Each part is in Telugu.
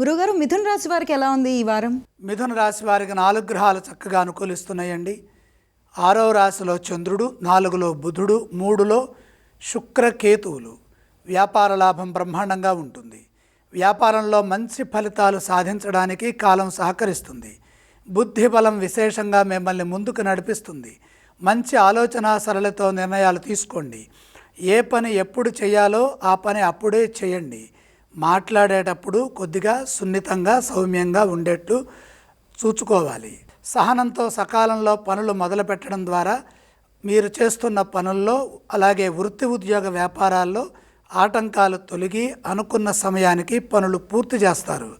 గురుగారు మిథున్ రాశి వారికి ఎలా ఉంది ఈ వారం? మిథున రాశి వారికి నాలుగు గ్రహాలు చక్కగా అనుకూలిస్తున్నాయండి. ఆరవ రాశిలో చంద్రుడు నాలుగులో బుధుడు మూడులో శుక్రకేతువులు వ్యాపార లాభం బ్రహ్మాండంగా ఉంటుంది. వ్యాపారంలో మంచి ఫలితాలు సాధించడానికి కాలం సహకరిస్తుంది. బుద్ధి బలం విశేషంగా మిమ్మల్ని ముందుకు నడిపిస్తుంది. మంచి ఆలోచన సరళతో నిర్ణయాలు తీసుకోండి. ఏ పని ఎప్పుడు చేయాలో ఆ పని అప్పుడే చేయండి. మాట్లాడేటప్పుడు కొద్దిగా సున్నితంగా సౌమ్యంగా ఉండేట్టు చూచుకోవాలి. సహనంతో సకాలంలో పనులు మొదలు పెట్టడం ద్వారా మీరు చేస్తున్న పనుల్లో అలాగే వృత్తి ఉద్యోగ వ్యాపారాల్లో ఆటంకాలు తొలగి అనుకున్న సమయానికి పనులు పూర్తి చేస్తారు.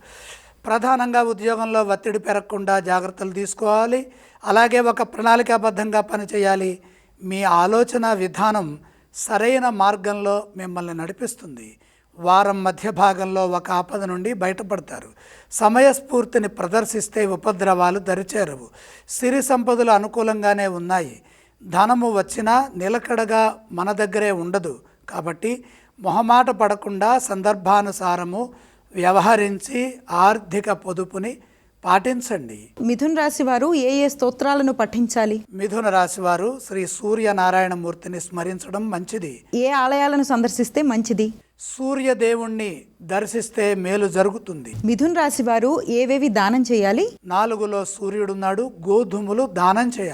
ప్రధానంగా ఉద్యోగంలో ఒత్తిడి పెరగకుండా జాగ్రత్తలు తీసుకోవాలి. అలాగే ఒక ప్రణాళికాబద్ధంగా పనిచేయాలి మీ ఆలోచన విధానం సరైన మార్గంలో మిమ్మల్ని నడిపిస్తుంది. వారం మధ్య భాగంలో ఒక ఆపద నుండి బయటపడతారు. సమయస్ఫూర్తిని ప్రదర్శిస్తే ఉపద్రవాలు దరిచేరవు. సిరి సంపదలు అనుకూలంగానే ఉన్నాయి. ధనము వచ్చినా నిలకడగా మన దగ్గరే ఉండదు. కాబట్టి మొహమాట పడకుండా సందర్భానుసారము వ్యవహరించి ఆర్థిక పొదుపుని పాటించండి. మిథున్ రాశి వారు ఏ ఏ స్తోత్రాలను పఠించాలి? మిథున రాశి వారు శ్రీ సూర్యనారాయణమూర్తిని స్మరించడం మంచిది. ఏ ఆలయాలను సందర్శిస్తే మంచిది? సూర్యదేవుణ్ణి దర్శిస్తే మేలు జరుగుతుంది. మిథున్ రాశి వారు ఏవేవి దానం చేయాలి? నాలుగులో సూర్యుడున్నాడు గోధుమలు దానం చేయాలి.